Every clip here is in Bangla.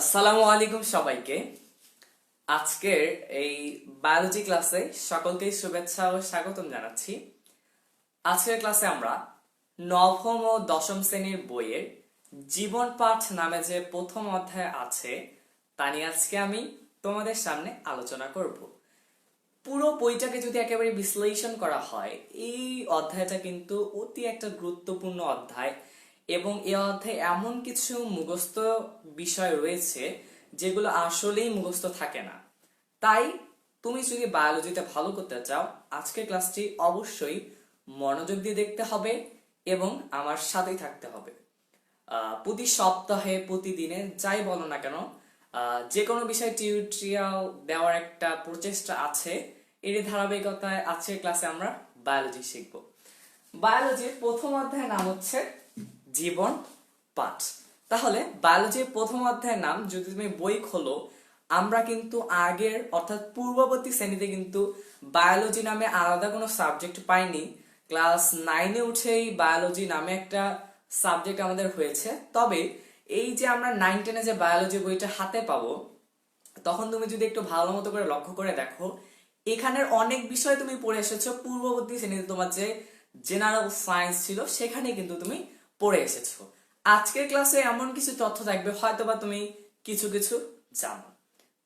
আসসালামু আলাইকুম সবাইকে। আজকের এই বায়োলজি ক্লাসে সকলকেই শুভেচ্ছা ও স্বাগতম জানাচ্ছি। আজকের ক্লাসে আমরা নবম ও দশম শ্রেণির বইয়ের জীবন পাঠ নামে যে প্রথম অধ্যায় আছে, তা নিয়ে আজকে আমি তোমাদের সামনে আলোচনা করব। পুরো বইটাকে যদি একেবারে বিশ্লেষণ করা হয়, এই অধ্যায়টা কিন্তু অতি একটা গুরুত্বপূর্ণ অধ্যায়। এবং এই অধ্যায়ে এমন কিছু মুখস্থ বিষয় রয়েছে যেগুলো আসলেই মুখস্থ থাকে না। তাই তুমি যদি বায়োলজিতে ভালো করতে চাও, আজকের ক্লাসটি অবশ্যই মনোযোগ দিয়ে দেখতে হবে এবং আমার সাথেই থাকতে হবে। প্রতি সপ্তাহে, প্রতিদিনে যাই বলো না কেন যে কোনো বিষয় টিউটোরিয়াল দেওয়ার একটা প্রচেষ্টা আছে এর ধারাবাহিকতায় আজকের ক্লাসে আমরা বায়োলজি শিখব। বায়োলজির প্রথম অধ্যায়ের নাম হচ্ছে জীবন পাঠ। তাহলে বায়োলজির প্রথম অধ্যায়ের নাম, যদি তুমি বই খোলো, আমরা কিন্তু আগের, অর্থাৎ পূর্ববর্তী শ্রেণীতে কিন্তু বায়োলজি নামে আলাদা কোনো সাবজেক্ট পাইনি। ক্লাস নাইনে উঠেই বায়োলজি নামে একটা সাবজেক্ট আমাদের হয়েছে। তবে এই যে আমরা নাইন টেনে যে বায়োলজি বইটা হাতে পাবো, তখন তুমি যদি একটু ভালো মতো করে লক্ষ্য করে দেখো, এখানের অনেক বিষয় তুমি পড়ে এসেছ। পূর্ববর্তী শ্রেণীতে তোমার যে জেনারেল সায়েন্স ছিল, সেখানে কিন্তু তুমি পড়ে এসেছ। আজকের ক্লাসে এমন কিছু তথ্য থাকবে, হয়তোবা তুমি কিছু কিছু জানো।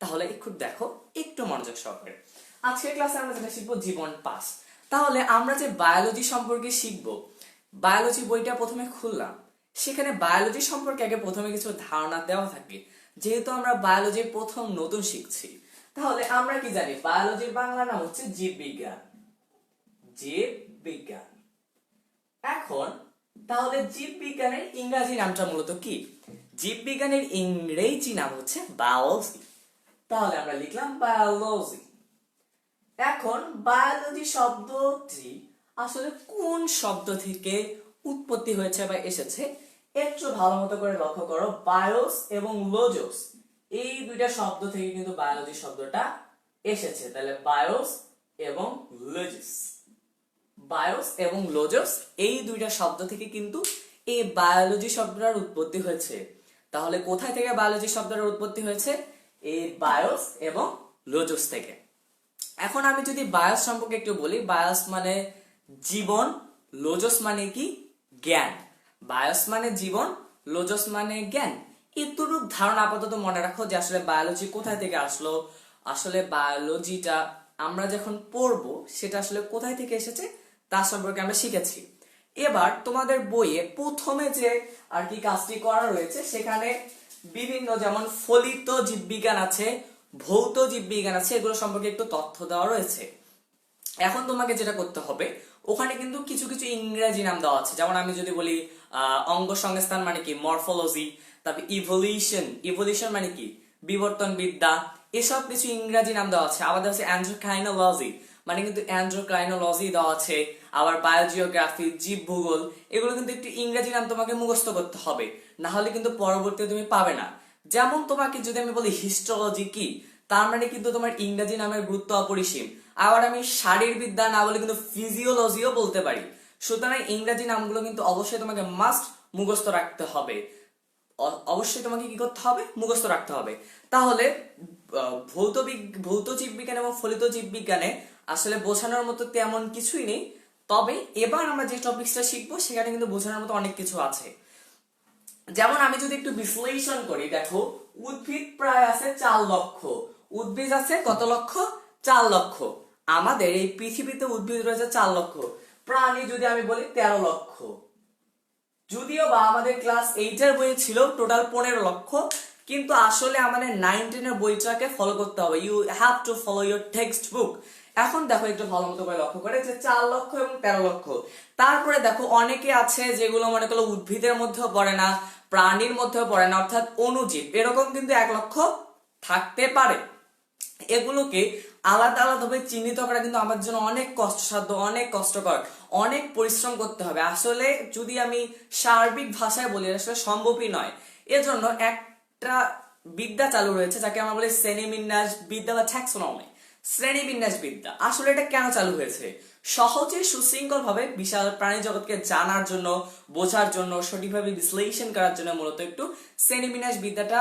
তাহলে একটু দেখো, একটু মনোযোগ সহকারে। আজকের ক্লাসে আমরা যেটা শিখব, জীবন পাস। তাহলে আমরা যে বায়োলজি সম্পর্কে শিখব, বায়োলজি বইটা প্রথমে খুললাম। সেখানে বায়োলজি সম্পর্কে আগে প্রথমে কিছু ধারণা দেওয়া থাকে। যেহেতু আমরা বায়োলজির প্রথম নতুন শিখছি, তাহলে আমরা কি জানি? বায়োলজির বাংলা নাম হচ্ছে জীববিজ্ঞান। জীববিজ্ঞান। এখন তাহলে জীববিজ্ঞানের ইংরাজি নামটা মূলত কি? জীববিজ্ঞানের ইংরেজি নাম হচ্ছে বায়োলজি তাহলে আমরা লিখলাম বায়োলজি এখন বায়োলজি শব্দটি আসলে কোন শব্দ থেকে উৎপত্তি হয়েছে বা এসেছে? একটু ভালো মতো করে লক্ষ্য করো বায়োস এবং লোজোস এই দুইটা শব্দ থেকে কিন্তু বায়োলজি শব্দটা এসেছে। তাহলে বায়োস এবং লোজোস বায়োস এবং লোজোস এই দুইটা শব্দ থেকে কিন্তু এই বায়োলজি শব্দটার উৎপত্তি হয়েছে। তাহলে কোথায় থেকে বায়োলজি শব্দটার উৎপত্তি হয়েছে? এই বায়োস এবং লোজোস থেকে। এখন আমি যদি বায়োস সম্পর্কে একটু বলি বায়োস মানে জীবন লোজস মানে কি? জ্ঞান। বায়োস মানে জীবন লোজস মানে জ্ঞান। এতটুক ধারণা আপাতত মনে রাখো যে আসলে বায়োলজি কোথায় থেকে আসলো। আসলে বায়োলজিটা আমরা যখন পড়ব, সেটা আসলে কোথায় থেকে এসেছে? তার সম্পর্কে আমরা শিখেছি। এবার তোমাদের বইয়ে প্রথমে যে আর কি কাজটি করা রয়েছে, সেখানে বিভিন্ন যেমন ফলিত জীববিজ্ঞান আছে, ভৌত জীববিজ্ঞান আছে, এগুলো সম্পর্কে একটু তথ্য দেওয়া রয়েছে। এখন তোমাকে যেটা করতে হবে, ওখানে কিন্তু কিছু কিছু ইংরেজি নাম দেওয়া আছে। যেমন আমি যদি বলি অঙ্গ সংস্থান মানে কি? মরফোলজি, তারপর ইভলিউশন ইভলিউশন মানে কি? বিবর্তন বিদ্যা এসব কিছু ইংরেজি নাম দেওয়া আছে। আমাদের আছে অ্যান্ড্রোক্রাইনোলজি মানে কিন্তু অ্যান্ড্রোক্রাইনোলজি দেওয়া আছে, আবার বায়োজিওগ্রাফি, জীব ভূগোল, এগুলো কিন্তু একটু ইংরেজি নাম তোমাকে মুখস্থ করতে হবে। না হলে কিন্তু পরবর্তীতে তুমি পাবে না। যেমন তোমাকে যদি আমি বলি হিস্টোলজি কি, তার মানে কিন্তু তোমার ইংরেজি নামের গুরুত্ব অপরিসীম। আবার আমি শারীরবিদ্যা না বলে কিন্তু ফিজিওলজিও বলতে পারি। সুতরাং ইংরেজি নামগুলো কিন্তু অবশ্যই তোমাকে মাস্ট মুখস্থ রাখতে হবে। অবশ্যই তোমাকে কি করতে হবে? মুখস্থ রাখতে হবে। তাহলে ভৌত ভৌত জীববিজ্ঞান এবং ফলিত জীববিজ্ঞানে আসলে বোঝানোর মতো তেমন কিছুই নেই। তবে এবার আমরা যে টপিকসটা শিখব, সেখানে কিন্তু বোঝানোর মতো অনেক কিছু আছে। যেমন আমি যদি একটু বিশ্লেষণ করি, দেখো, উদ্ভিদ প্রায় আছে চার লক্ষ। উদ্ভিদ আছে কত লক্ষ? চার লক্ষ। আমাদের এই পৃথিবীতে উদ্ভিদ রয়েছে চার লক্ষ। প্রাণী যদি আমি বলি তেরো লক্ষ। যদিও বা আমাদের ক্লাস এইটের বই ছিল টোটাল পনেরো লক্ষ। কিন্তু আসলে আমাদের নাইনটিনের বইটাকে ফলো করতে হবে। You have to follow your textbook এখন দেখো একটু ভালো মতো করে লক্ষ্য করে যে চার লক্ষ এবং তেরো লক্ষ। তারপরে দেখো অনেকে আছে যেগুলো মনে করল উদ্ভিদের মধ্যেও পড়ে না, প্রাণীর মধ্যেও পড়ে না, অর্থাৎ অনুজীব এরকম কিন্তু এক লক্ষ থাকতে পারে। এগুলোকে আলাদা আলাদাভাবে চিহ্নিত করা কিন্তু আমার জন্য অনেক কষ্টসাধ্য, অনেক কষ্টকর, অনেক পরিশ্রম করতে হবে। আসলে যদি আমি সার্বিক ভাষায় বলি আসলে সম্ভবই নয়। এজন্য একটা বিদ্যা চালু রয়েছে যাকে আমরা বলি শ্রেণীবিন্যাস বিদ্যা বা ট্যাক্সোনমি শ্রেণীবিন্যাস বিদ্যা, আসলে এটা কেন চালু হয়েছে? সহজে সুশৃঙ্খল ভাবে বিশাল প্রাণী জগৎকে জানার জন্য, বোঝার জন্য, সঠিকভাবে বিশ্লেষণ করার জন্য মূলত একটু শ্রেণীবিন্যাস বিদ্যাটা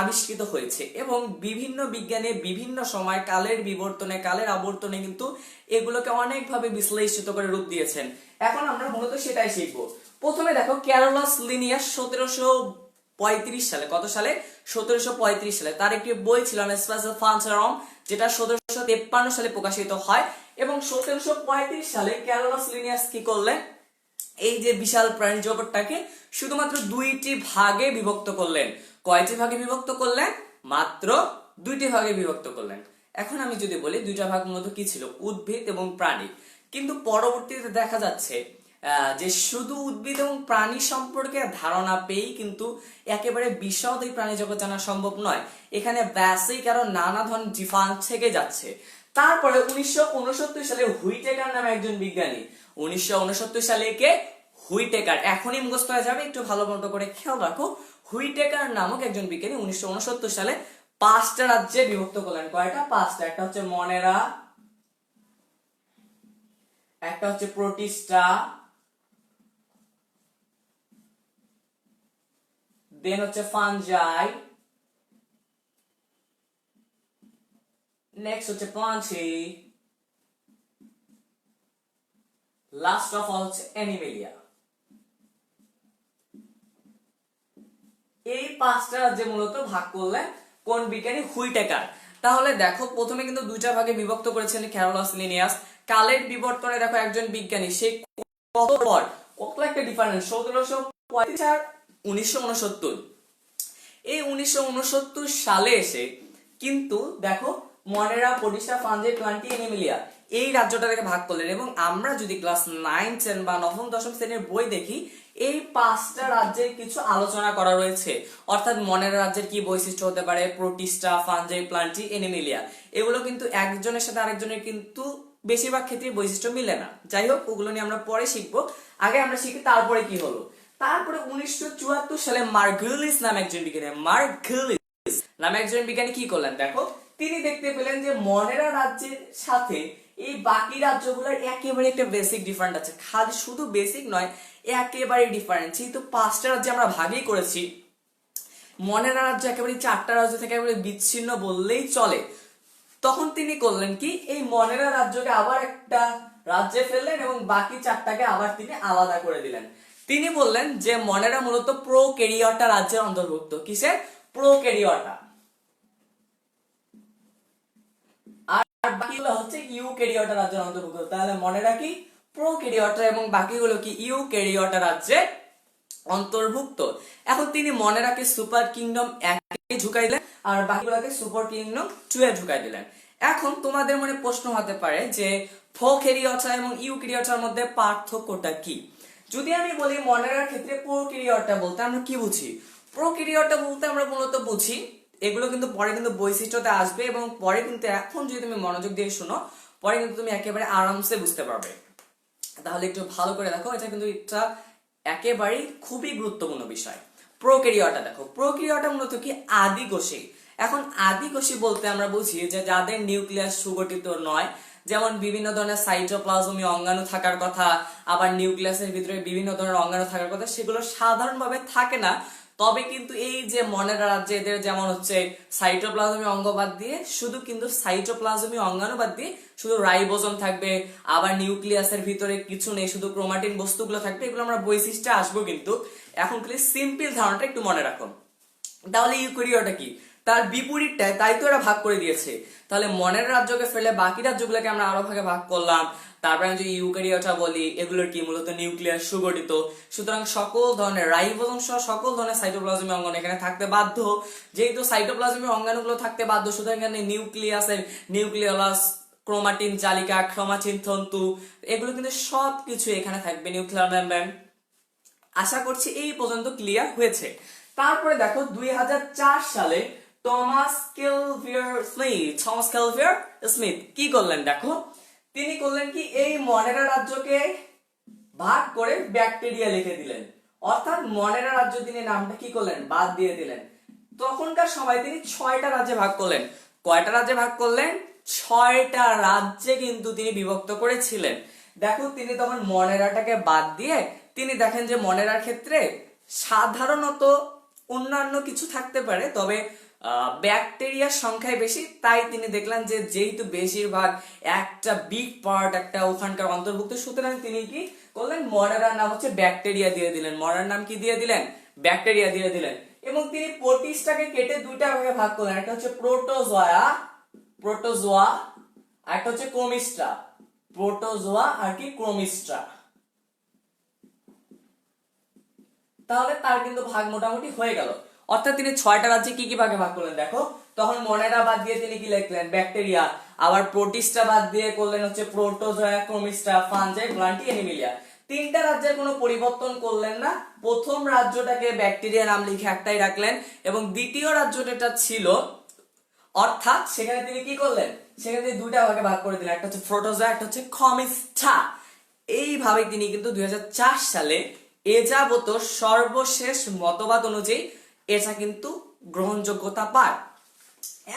আবিষ্কৃত হয়েছে এবং বিভিন্ন বিজ্ঞানে বিভিন্ন সময় কালের বিবর্তনে, কালের আবর্তনে কিন্তু এগুলোকে অনেকভাবে বিশ্লেষিত করে রূপ দিয়েছেন। এখন আমরা মূলত সেটাই শিখব। প্রথমে দেখো ক্যারোলাস লিনিয়াস সতেরোশো পঁয়ত্রিশ সালে, কত সালে? সতেরোশো পঁয়ত্রিশ সালে। তার একটি বই ছিল যেটা সতেরোশো তেপ্পান্ন সালে প্রকাশিত হয় এবং সতেরোশো পঁয়ত্রিশ সালে ক্যারোলাস লিনিয়াস কি করলেন? এই যে বিশাল প্রাণী জগৎটাকে শুধুমাত্র দুইটি ভাগে বিভক্ত করলেন। কয়টি ভাগে বিভক্ত করলেন? মাত্র দুইটি ভাগে বিভক্ত করলেন। এখন আমি যদি বলি, দুইটা ভাগ মূলত কি ছিল? উদ্ভিদ এবং প্রাণী। কিন্তু পরবর্তীতে দেখা যাচ্ছে যে শুধু উদ্ভিদ এবং প্রাণী সম্পর্কে ধারণা পেয়েই কিন্তু একেবারে বিশদ এই প্রাণী জগৎ জানা সম্ভব নয়। এখানে বেসিক আরও নানা ধরনের ডিফারেন্স থেকে যাচ্ছে। তারপরে উনিশশো উনসত্তর সালে হুইটেকার নামে একজন বিজ্ঞানী। উনিশশো সালে কে? হুইটেকার। এখনই মুখস্থ হয়ে যাবে, একটু ভালো মতো করে খেয়াল রাখো। হুইটেকার নামক একজন বিজ্ঞানী উনিশশো উনসত্তর সালে পাঁচটা রাজ্যে বিভক্ত করলেন। কয়টা? পাঁচটা। একটা হচ্ছে মনেরা, একটা হচ্ছে প্রোটিস্টা দেন হচ্ছে ফানজাই নেক্সট হচ্ছে প্লান্টি লাস্ট অফ অল হচ্ছে অ্যানিমেলিয়া এই পাঁচটা রাজ্যে মূলত ভাগ করলেন কোন বিজ্ঞানী হুইটেকার তাহলে দেখো প্রথমে কিন্তু দুইটা ভাগে বিভক্ত করেছেন ক্যারোলাস লিনিয়াস কালের বিবর্তনে দেখো একজন বিজ্ঞানী সে কত পর কত একটা ডিফারেন্স সতেরোশো পঁয়ত্রিশ উনিশশো উনসত্তর। এই উনিশশো উনসত্তর সালে এসে কিন্তু দেখো মনেরা পডিসা ফানজে প্লান্টি এনিমিলিয়া এই রাজ্যটাকে ভাগ করলেন এবং আমরা যদি ক্লাস নাইন, টেন বা নবম, দশম শ্রেণির বই দেখি, এই পাঁচটা রাজ্যের কিছু আলোচনা করা রয়েছে। অর্থাৎ মনের রাজ্যের কি বৈশিষ্ট্য হতে পারে? Protista, Fungi, Plantae, Animalia. এগুলো কিন্তু একজনের সাথে আরেকজনের কিন্তু বেশিরভাগ ক্ষেত্রে বৈশিষ্ট্য মিলে না। যাই হোক, ওগুলো নিয়ে আমরা পরে শিখব। আগে আমরা শিখি তারপরে কি হলো। তারপরে উনিশশো চুয়াত্তর সালে মার্গুলিস নামে একজন বিজ্ঞানী, মার্গুলিস নামে একজন বিজ্ঞানী কি করলেন দেখো? তিনি দেখতে পেলেন যে মনেরা রাজ্যের সাথে এই বাকি রাজ্যগুলোর একেবারে একটা বেসিক ডিফারেন্ট আছে। খালি শুধু বেসিক নয়, একেবারে ডিফারেন্ট যেহেতু পাঁচটা রাজ্যে আমরা ভাগই করেছি, মনেরা রাজ্য একেবারে চারটা রাজ্য থেকে একেবারে বিচ্ছিন্ন বললেই চলে। তখন তিনি করলেন কি? এই মনেরা রাজ্যকে আবার একটা রাজ্যে ফেললেন এবং বাকি চারটাকে আবার তিনি আলাদা করে দিলেন। তিনি বললেন যে মনেরা মূলত প্রো কেরিয়টা রাজ্যের অন্তর্ভুক্ত। কিসের? প্রো কেরিয়টা আর বাকিগুলো হচ্ছে ইউ কেরিয়টা রাজ্যের অন্তর্ভুক্ত। তাহলে মনেরা কি? প্রো কেরিয়টা এবং বাকিগুলো কি? ইউ কেরিয়টা অন্তর্ভুক্ত। এখন তিনি মনেরাকে সুপার কিংডম একে দিলেন আর বাকিগুলোকে সুপার কিংডম টু এ ঝুঁকাই দিলেন। এখন তোমাদের মনে প্রশ্ন হতে পারে যে ফোকেরিয়টা এবং ইউকেরিয়টার মধ্যে পার্থক্যটা কি? যদি আমি বলি মনেরার ক্ষেত্রে প্রোকেরিয়টা বলতে আমরা কি বুঝি? প্রোকেরিয়টা বলতে আমরা মূলত বুঝি, এগুলো কিন্তু পরে কিন্তু বৈশিষ্ট্যতে আসবে এবং পরে কিন্তু এখন যদি তুমি মনোযোগ দিয়ে শোনো, পরে কিন্তু তুমি একেবারে আরামসে বুঝতে পারবে। তাহলে একটু ভালো করে দেখো, এটা কিন্তু একটা একেবারেই খুবই গুরুত্বপূর্ণ বিষয়। প্রক্রিয়াটা দেখো প্রক্রিয়াটা মূলত কি? আদি কোষে এখন আদি কোষী বলতে আমরা বুঝি যে যাদের নিউক্লিয়াস সুগঠিত নয় যেমন বিভিন্ন ধরনের সাইটোপ্লাজমীয় অঙ্গাণু থাকার কথা, আবার নিউক্লিয়াসের ভিতরে বিভিন্ন ধরনের অঙ্গাণু থাকার কথা, সেগুলো সাধারণভাবে থাকে না। তবে কিন্তু এই যে মনের রাজ্যে এদের যেমন হচ্ছে সাইটোপ্লাজমি অঙ্গ বাদ দিয়ে, শুধু কিন্তু সাইটোপ্লাজমি অঙ্গাণু বাদ দিয়ে শুধু রাইবোজম থাকবে, আবার নিউক্লিয়াসের ভিতরে কিছু নেই, শুধু ক্রোমাটিন বস্তুগুলো থাকবে, এগুলো আমরা বৈশিষ্ট্যে আসব কিন্তু। এখন খালি সিম্পল ধারণাটা একটু মনে রাখো তাহলে ইউক্রিয়টা কি? তার বিপরীতটায় তাই তো এরা ভাগ করে দিয়েছে। তাহলে মনের রাজ্যকে ফেলে বাকি রাজ্যগুলোকে আমরা আরও ভাগে ভাগ করলাম। তারপরে আমি যদি ইউক্যারিওটা বলি, এগুলোর কি মূলত নিউক্লিয়াস সুগঠিত? সুতরাং সকল ধরনের রাইবোজম সহ সকল ধরনের সাইটোপ্লাজমিক অঙ্গাণু এখানে থাকতে বাধ্য। যেহেতু সাইটোপ্লাজমিক অঙ্গাণুগুলো থাকতে বাধ্য, সুতরাং এখানে নিউক্লিয়াসের নিউক্লিয়াস ক্রোমাটিন, জালিকা, ক্রোমাটিন, তন্তু, এগুলো কিন্তু সব কিছু এখানে থাকবে নিউক্লিয়ার মেমব্রেন আশা করছি এই পর্যন্ত ক্লিয়ার হয়েছে। তারপরে দেখো দুই হাজার চার সালে Thomas Cavalier Smith Thomas Cavalier Smith কি করলেন দেখো? তিনি করলেন কি? এই মনেরা রাজ্যকে ভাগ করে ব্যাকটেরিয়া লিখে দিলেন। অর্থাৎ মনেরা রাজ্য তিনি নামটা কি করলেন? বাদ দিয়ে দিলেন। তখনকার সময় তিনি ছয়টা রাজ্যে ভাগ করলেন। কয়টা রাজ্যে ভাগ করলেন? ছয়টা রাজ্যে কিন্তু তিনি বিভক্ত করেছিলেন। দেখো, তিনি তখন মনেরাটাকে বাদ দিয়ে তিনি দেখেন যে মনেরার ক্ষেত্রে সাধারণত অন্যান্য কিছু থাকতে পারে, তবে ব্যাকটেরিয়ার সংখ্যায় বেশি, তাই তিনি দেখলেন যে যেহেতু বেশিরভাগ একটা বিগ পার্ট একটা ওখানকার অন্তর্ভুক্ত, সুতরাং তিনি কি করলেন? মডারার নাম হচ্ছে ব্যাকটেরিয়া দিয়ে দিলেন। মডার নাম কি দিয়ে দিলেন? ব্যাকটেরিয়া দিয়ে দিলেন। এবং তিনি প্রোটিস্টাকে কেটে দুইটা ভাগে ভাগ করলেন। একটা হচ্ছে প্রোটোজোয়া প্রোটোজোয়া, আর একটা হচ্ছে ক্রোমিস্ট্রা। প্রোটোজোয়া আর কি ক্রোমিস্ট্রা। তাহলে তার কিন্তু ভাগ মোটামুটি হয়ে গেল। অর্থাৎ তিনি ছয়টা রাজ্যে কি কি ভাগে ভাগ করলেন দেখো? তখন মনেরা বাদ দিয়ে তিনি কি লিখলেন? ব্যাকটেরিয়া। আবার প্রোটিস্টা বাদ দিয়ে করলেন হচ্ছে Protozoa, Chromista Fungi Plantae Animalia তিনটা রাজ্যের কোনো পরিবর্তন করলেন না। প্রথম রাজ্যটাকে ব্যাকটেরিয়া নাম লিখে একটাই রাখলেন এবং দ্বিতীয় রাজ্যটা ছিল, অর্থাৎ সেখানে তিনি কি করলেন? সেখানে তিনি দুইটা ভাগে ভাগ করে দিলেন। একটা হচ্ছে প্রোটোজোয়া, একটা হচ্ছে কমিস্টা এইভাবে তিনি কিন্তু দুই হাজার চার সালে এ যাবত সর্বশেষ মতবাদ অনুযায়ী এটা কিন্তু গ্রহণযোগ্যতা পায়।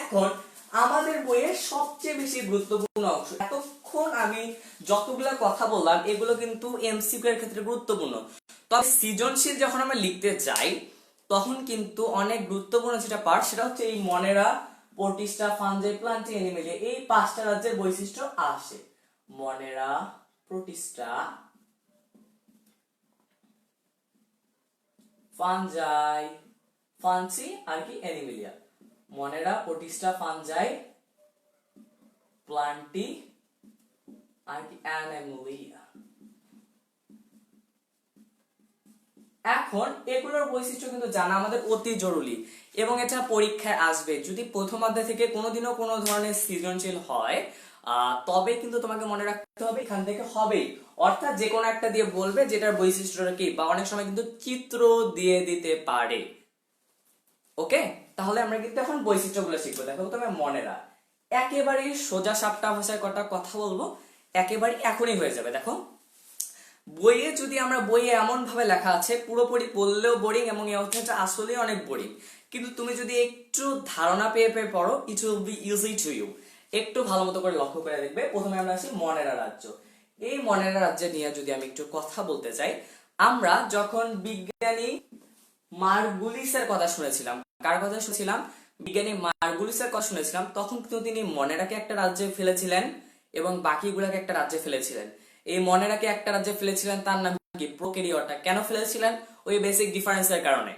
এখন আমাদের বইয়ের সবচেয়ে বেশি গুরুত্বপূর্ণ অংশ, এতক্ষণ আমি যতগুলো কথা বললাম, এগুলো কিন্তু এমসিকিউ এর ক্ষেত্রে গুরুত্বপূর্ণ। তবে সৃজনশীল যখন আমরা লিখতে যাই, তখন কিন্তু অনেক গুরুত্বপূর্ণ যেটা পার্ট সেটা হচ্ছে এই Monera Protista Fungi Plantae Animalia এই পাঁচটা রাজ্যের বৈশিষ্ট্য আসে। মনেরা প্রোটিস্টা ফানজাই ফানসি আর কি Animalia Monera Protista Fungi Plantae আর কি অ্যানিমেলিয়া। এখন এগুলোর বৈশিষ্ট্য কিন্তু জানা আমাদের অতি জরুরি এবং এটা পরীক্ষায় আসবে। যদি প্রথম অধ্যায় থেকে কোনোদিনও কোনো ধরনের সৃজনশীল হয় তবে কিন্তু তোমাকে মনে রাখতে হবে এখান থেকে হবেই। অর্থাৎ যে কোনো একটা দিয়ে বলবে যেটার বৈশিষ্ট্যটা কি বা অনেক সময় কিন্তু চিত্র দিয়ে দিতে পারে। ওকে? তাহলে আমরা কিন্তু এখন বৈশিষ্ট্যগুলো শিখব। দেখো তুমি মনে রাখ একেবারেই সোজা সাপটা ভাষায় কটা কথা বলব একেবারে এখনই হয়ে যাবে। দেখো, বইয়ে যদি আমরা বইয়ে এমন ভাবে লেখা আছে, পুরোপুরি পড়লেও বোরিং এবং এই অধ্যায়টা আসলে অনেক বোরিং কিন্তু তুমি যদি একটু ধারণা পেয়ে পেয়ে পড়ো it will be easy to you একটু ভালো মতো করে লক্ষ্য করে দেখবে, প্রথমে আমরা আসি মনেরা রাজ্য। এই মনেরা রাজ্যে নিয়ে যদি আমি একটু কথা বলতে চাই, আমরা যখন বিজ্ঞানী মার্গুলিসের কথা শুনেছিলাম। কার কথা শুনেছিলাম? বিজ্ঞানী মার্গুলিসের কথা শুনেছিলাম। তখন কিন্তু তিনি মনেরাকে একটা রাজ্যে ফেলেছিলেন এবং বাকিগুলাকে একটা রাজ্যে ফেলেছিলেন। এই মনেরাকে একটা রাজ্যে ফেলেছিলেন, তার নাম কি? প্রোকেরিওটা। কেন ফেলেছিলেন? ওই বেসিক ডিফারেন্সের কারণে।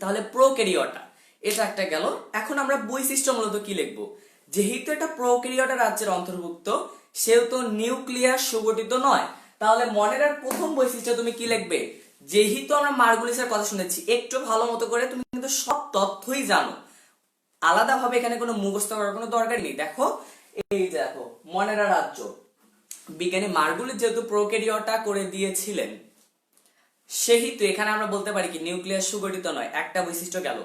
তাহলে প্রোকেরিওটা, এটা একটা গেল। এখন আমরা বৈশিষ্ট্য মূলত কি লিখব? যেহেতু এটা প্রোকেরিওটা রাজ্যের অন্তর্ভুক্ত, সেহেতু নিউক্লিয়ার সুগঠিত নয়। তাহলে মনেরার প্রথম বৈশিষ্ট্য তুমি কি লিখবে? যেহেতু আমরা মার্গুলিসের কথা শুনেছি, একটু ভালো মতো করে তুমি কিন্তু সব তথ্যই জানো। আলাদাভাবে এখানে কোনো মুখস্থ করার কোনো দরকার নেই। দেখো, এই দেখো, মনেরা রাজ্য। বিজ্ঞানী মার্গুলিস যেহেতু প্রোকেরিওটা করে দিয়েছিলেন, সেহেতু এখানে আমরা বলতে পারি কি, নিউক্লিয়াস সুগঠিত নয়, একটা বৈশিষ্ট্য গেল।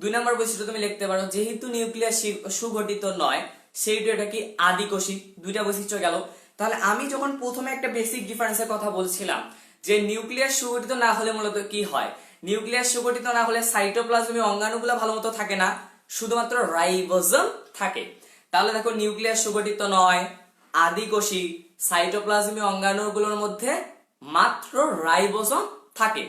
দুই নম্বর বৈশিষ্ট্য তুমি লিখতে পারো, যেহেতু নিউক্লিয়াস সুগঠিত নয় সেইটু এটা কি আদিকোষী, দুইটা বৈশিষ্ট্য গেল। তাহলে আমি যখন প্রথমে একটা বেসিক ডিফারেন্সের কথা বলছিলাম যে নিউক্লিয়াস সুগঠিত না হলে মূলত কি হয়? নিউক্লিয়াস সুগঠিত না হলে সাইটোপ্লাজমি অঙ্গাণুগুলো ভালো মতো থাকে না, শুধুমাত্র রাইবোজম থাকে। তাহলে দেখো, নিউক্লিয়াস সুগঠিত নয়, আদিকোষী সাইটোপ্লাজমি অঙ্গাণুগুলোর মধ্যে মাত্র রাইবোজম থাকে।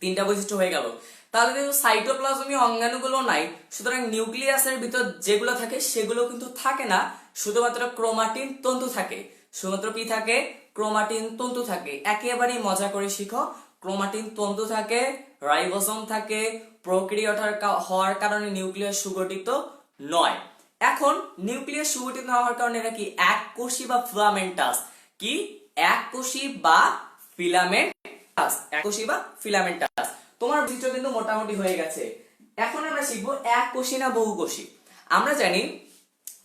তিনটা বৈশিষ্ট্য হয়ে গেল। তাহলে কিন্তু সাইটোপ্লাজমি অঙ্গাণুগুলো নাই, সুতরাং নিউক্লিয়াসের ভিতর যেগুলো থাকে সেগুলো কিন্তু থাকে না, শুধুমাত্র ক্রোমাটিন তন্তু থাকে। শুধুমাত্র কি থাকে? ক্রোমাটিন তন্তু থাকে। একেবারেই মজা করে শিখো। ক্রোমাটিন তন্তু থাকে, রাইবোসোম থাকে প্রক্রিয়াটার হওয়ার কারণে নিউক্লিয়াস সুগঠিত নয়। এখন নিউক্লিয়াস সুগঠিত হওয়ার কারণে এটা কি? এক কোষী বা ফিলামেন্টাস। কি? এক কোষী বা ফিলামেন্টাস। এক কোষী বা ফিলামেন্টাস। তোমার বৈশিষ্ট্য কিন্তু মোটামুটি হয়ে গেছে। এখন আমরা শিখব এক কোষী না বহু কোষী। আমরা জানি,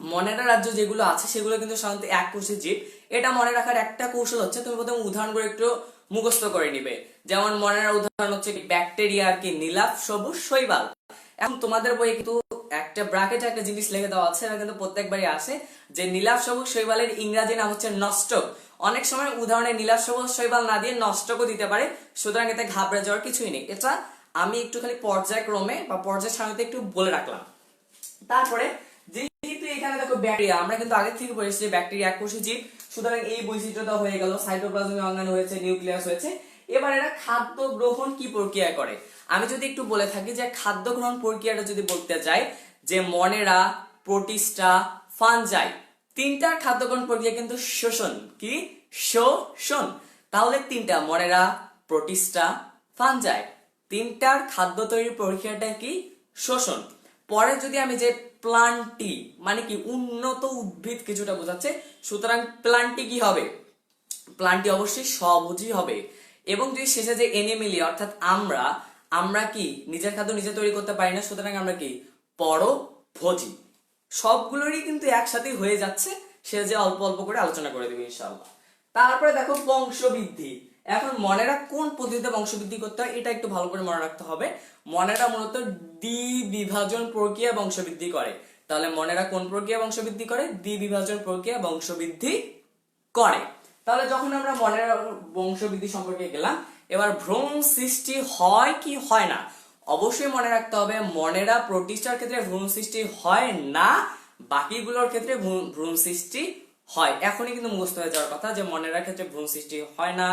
মনেরা রাজ্য যেগুলো আছে, সেগুলো কিন্তু সাধারণত এক কোষী জীব। এটা মনে রাখার একটা কৌশল হচ্ছে তুমি প্রথমে উদাহরণ করে একটু মুখস্থ করে নিবে। যেমন মনের উদাহরণ হচ্ছে ব্যাকটেরিয়া আর কি, নীলাভ, সবুজ, শৈবাল। এখন তোমাদের বইয়ে কিন্তু একটা ব্রাকেটে একটা জিনিস লিখে দেওয়া আছে, এটা কিন্তু প্রত্যেকবারই আসে, যে নীলাভ, সবুজ, শৈবালের ইংরাজি নাম হচ্ছে নষ্টক। অনেক সময় উদাহরণে নীলাভ, সবুজ, শৈবাল না দিয়ে নষ্টকও দিতে পারে, সুতরাং এতে ঘাবড়ে যাওয়ার কিছুই নেই। এটা আমি একটু খালি পর্যায়ক্রমে বা পর্যায় সারণীতে একটু বলে রাখলাম। তারপরে যেহেতু এখানে দেখো ব্যাকটেরিয়া আমরা কিন্তু আগে থেকে বলেছি যে ব্যাকটেরিয়া এককোষী জীব সুতরাং এই বৈশিষ্ট্যটা হয়ে গেল সাইটোপ্লাজমিক অঙ্গাণু হয়েছে, নিউক্লিয়াস হয়েছে। এবার এরা খাদ্য গ্রহণ কি প্রক্রিয়া করে? আমি যদি একটু বলে থাকি যে খাদ্য গ্রহণ প্রক্রিয়াটা যদি বলতে যাই, যে মনেরা, প্রোটিস্টা ফানজাই তিনটার খাদ্য গ্রহণ প্রক্রিয়া কিন্তু শোষণ, কি? শোষণ। তাহলে তিনটা, মনেরা, প্রোটিস্টা ফানজাই তিনটার খাদ্য তৈরির প্রক্রিয়াটা কি? শোষণ। পরে যদি আমি যে প্লান্টি মানে কি উন্নত উদ্ভিদ কিছুটা বোঝাচ্ছে, সুতরাং প্লান্টি কি হবে? প্লান্টটি অবশ্যই সবুজই হবে। এবং যদি শেষে যে এনিমিলি, অর্থাৎ আমরা আমরা কি নিজের খাদ্য নিজে তৈরি করতে পারি না, সুতরাং আমরা কি পরভোজী। সবগুলোরই কিন্তু একসাথে হয়ে যাচ্ছে সে যে অল্প অল্প করে আলোচনা করে দেবে ইনশাআল্লাহ। তারপরে দেখো বংশবৃদ্ধি। এখন মনেরা কোন পদ্ধতিতে বংশবৃদ্ধি করতে হয়, এটা একটু ভালো করে মনে রাখতে হবে। মনেরা মূলত দ্বি বিভাজন প্রক্রিয়া বংশবৃদ্ধি করে। তাহলে মনেরা কোন প্রক্রিয়া বংশবৃদ্ধি করে? দ্বি বিভাজন প্রক্রিয়া বংশবৃদ্ধি করে। তাহলে যখন আমরা মনের বংশবৃদ্ধি সম্পর্কে গেলাম, এবার ভ্রূণ সৃষ্টি হয় কি হয় না? অবশ্যই মনে রাখতে হবে, মনেরা প্রতিষ্ঠার ক্ষেত্রে ভ্রূণ সৃষ্টি হয় না, বাকিগুলোর ক্ষেত্রে ভ্রূণ সৃষ্টি হয়। এখনই কিন্তু মুখস্থ হয়ে যাওয়ার কথা যে মনেরা ক্ষেত্রে ভ্রূণ সৃষ্টি হয় না।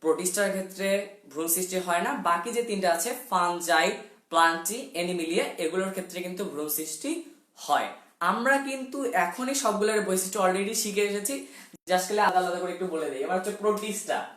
প্রোটিস্টার ক্ষেত্রে ভ্রূণ সৃষ্টি হয় না। বাকি যে তিনটা আছে, ফানজাই, প্লান্টি, এনিমিলিয়া, এগুলোর ক্ষেত্রে কিন্তু ভ্রূণ সৃষ্টি হয়। আমরা কিন্তু এখনই সবগুলোর বৈশিষ্ট্য অলরেডি শিখে এসেছি। জাস্ট খালি আলাদা আলাদা করে একটু বলে দিই। এবার হচ্ছে প্রোটিস্টা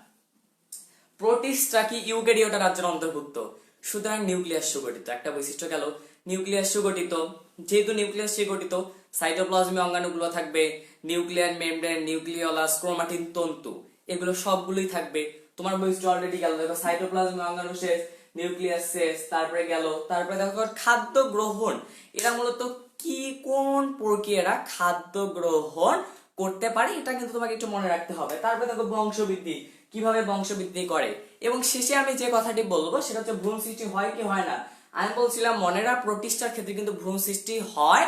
প্রোটিস্টা কি? ইউক্যারিওটা রাজ্যের অন্তর্ভুক্ত। সুতরাং নিউক্লিয়াস সুগঠিত। একটা বৈশিষ্ট্য গেল। নিউক্লিয়াস সুগঠিত। যেহেতু নিউক্লিয়াস সুগঠিত, সাইটোপ্লাজমে অঙ্গাণুগুলো থাকবে। নিউক্লিয়ার মেমব্রেন, নিউক্লিওলাস, ক্রোমাটিন, তন্তু। এগুলো সবগুলোই থাকবে। তোমার বৈশিষ্ট্য অলরেডি গেল, দেখো সাইটোপ্লাজমে অঙ্গাণু শেষ নিউক্লিয়াস শেষ, তারপরে গেল, তারপরে দেখো খাদ্য গ্রহণ। এরা মূলত কি কোন প্রক্রিয়ারা খাদ্য গ্রহণ করতে পারে, এটা কিন্তু তোমাকে একটু মনে রাখতে হবে। তারপরে দেখো বংশবৃদ্ধি, কীভাবে বংশবৃদ্ধি করে। এবং শেষে আমি যে কথাটি বলব, সেটা হচ্ছে ভ্রূণ সৃষ্টি হয় কি হয় না? আমি বলছিলাম মনেরা প্রতিষ্ঠার ক্ষেত্রে কিন্তু ভ্রূণ সৃষ্টি হয়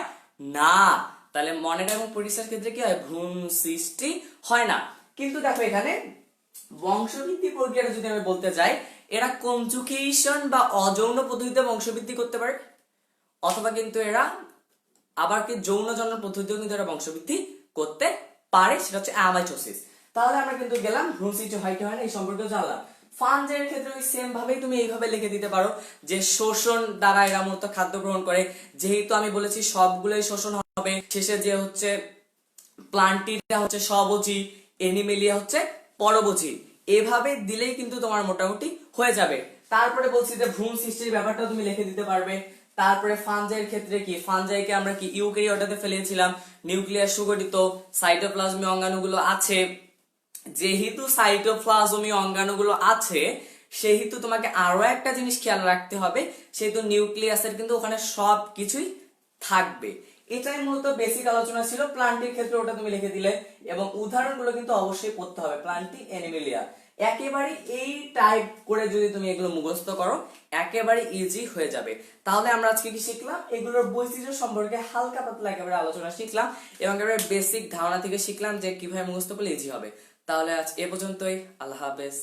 না। তাহলে মনেরা এবং প্রতিষ্ঠার ক্ষেত্রে কি হয়? ভ্রূণ সৃষ্টি হয় না। কিন্তু দেখো এখানে বংশবৃদ্ধি প্রক্রিয়াটা যদি আমি বলতে যাই, এরা কনজুকেশন বা অযৌন পদ্ধতিতে বংশবৃদ্ধি করতে পারে। অথবা কিন্তু এরা আবার কি যৌন জন্ম পদ্ধতিও কিন্তু এরা বংশবৃদ্ধি করতে পারে, সেটা হচ্ছে অ্যামাইটোসিস তাহলে আমরা কিন্তু গেলাম ভ্রূণ সৃষ্টি হয় কি হয় না, এই সম্পর্কে জানলাম। ফানজের ক্ষেত্রে ওই সেম ভাবেই তুমি এইভাবে লিখে দিতে পারো যে শোষণ দ্বারা এরা মূলত খাদ্য গ্রহণ করে। যেহেতু আমি বলেছি সবগুলোই শোষণ হবে, শেষে যে হচ্ছে প্লান্টিটা হচ্ছে সবজি, এনিমেলিয়া হচ্ছে পরভোজী এভাবে দিলেই কিন্তু তোমার মোটামুটি হয়ে যাবে। তারপরে বলছি যে ভ্রূণ সৃষ্টির ব্যাপারটা তুমি লিখে দিতে পারবে। তারপরে ফানজাইয়ের ক্ষেত্রে কি? ফানজাইকে আমরা কি ইউক্যারিওটাতে ফেলেছিলাম? নিউক্লিয়াস সুগঠিত সাইটোপ্লাজমি অঙ্গাণুগুলো আছে। যেহেতু সাইটোপ্লাজমি অঙ্গাণুগুলো আছে, সেহেতু তোমাকে আরও একটা জিনিস খেয়াল রাখতে হবে। সেহেতু নিউক্লিয়াসের কিন্তু ওখানে সব কিছুই থাকবে। এটাই মূলত বেসিক আলোচনা ছিল। প্লান্টির ক্ষেত্রে ওটা তুমি লিখে দিলে। এবং উদাহরণগুলো কিন্তু অবশ্যই পড়তে হবে। প্লান্টি এনিমেলিয়া একেবারে এই টাইপ করে যদি তুমি এগুলো মুখস্থ করো একেবারে ইজি হয়ে যাবে। তাহলে আমরা আজকে কি শিখলাম? এগুলোর বৈশিষ্ট্য সম্পর্কে হালকা পাতলা একেবারে আলোচনা শিখলাম এবং একেবারে বেসিক ধারণা থেকে শিখলাম যে কীভাবে মুখস্থ করলে ইজি হবে। তাহলে আজ এ পর্যন্তই। আল্লাহ হাফেজ।